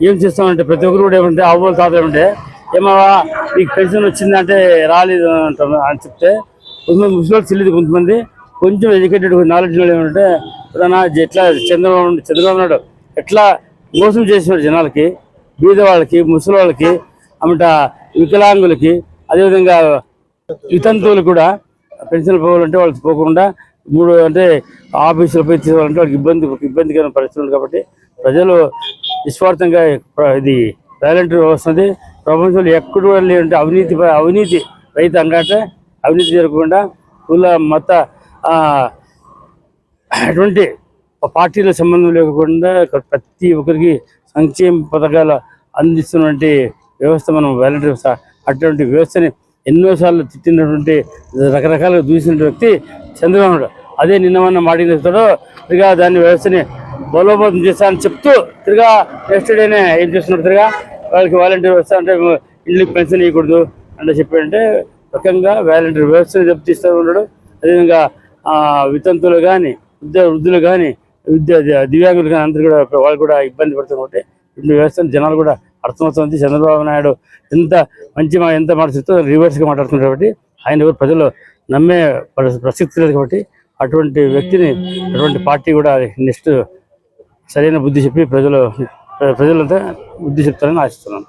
ఏం చేస్తామంటే ప్రతి ఒక్కరు కూడా ఏమంటే అవ్వలు తాతలు ఏమంటే ఏమవా నీకు పెన్షన్ వచ్చిందంటే రాలేదు అంటారు అని చెప్తే కొంతమంది ముసలి తెలియదు కొంతమంది. కొంచెం ఎడ్యుకేటెడ్ నాలెడ్జ్ ఏమంటే ప్రధాన ఎట్లా చంద్రబాబు చంద్రబాబు నాయుడు ఎట్లా మోసం చేసినాడు జనాలకి బీద వాళ్ళకి ముసలి వాళ్ళకి అమట వికలాంగులకి అదేవిధంగా వితంతువులు కూడా పెన్షన్ పోవాలంటే వాళ్ళకి పోకుండా మూడు అంటే ఆఫీసులు పోయి తీసుకోవాలంటే వాళ్ళకి ఇబ్బంది ఇబ్బందికరమైన పరిస్థితులు ఉంది కాబట్టి ప్రజలు నిస్వార్థంగా ఇది వాలంటీర్ వస్తుంది. ప్రపంచంలో ఎక్కడ కూడా లేదంటే అవినీతి అవినీతి రైతు అంగట అవినీతి జరగకుండా కుల మత అటువంటి పార్టీల సంబంధం లేకుండా ప్రతి ఒక్కరికి సంక్షేమ పథకాలు అందిస్తున్నటువంటి వ్యవస్థ మనం వాలంటీర్ అటువంటి వ్యవస్థని ఎన్నోసార్లు తిట్టినటువంటి రకరకాలుగా దూసిన వ్యక్తి చంద్రబాబు అదే నిన్న మొన్న మాటిన దాన్ని వ్యవస్థని బలోపేతం చేస్తానని చెప్తూ తిరిగా నెక్స్ట్ డేనే ఏం చేస్తున్నాడు తిరిగా? వాళ్ళకి వాలంటీర్ వ్యవస్థ అంటే ఇండ్లకి పెన్షన్ ఇవ్వకూడదు అంటే చెప్పాడంటే రకంగా వాలంటీర్ వ్యవస్థను దెబ్బతీస్తూ ఉన్నాడు. అదేవిధంగా వితంతులు కానీ విద్యా వృద్ధులు కానీ విద్యా దివ్యాంగులు కానీ అందరూ కూడా వాళ్ళు కూడా ఇబ్బంది పడుతున్నారు కాబట్టి ఇప్పుడు వ్యవస్థను జనాలు కూడా అర్థమవుతుంది. చంద్రబాబు నాయుడు ఎంత మంచి మా ఎంత మాట్లాడుతూ రివర్స్గా మాట్లాడుతున్నారు కాబట్టి ఆయన ఎవరు ప్రజలు నమ్మే పరి- ప్రసక్తి లేదు కాబట్టి అటువంటి వ్యక్తిని అటువంటి పార్టీ కూడా నెక్స్ట్ సరైన బుద్ధి చెప్పి ప్రజలు ప్రజలంతా బుద్ధి చెప్తారని ఆశిస్తున్నాను.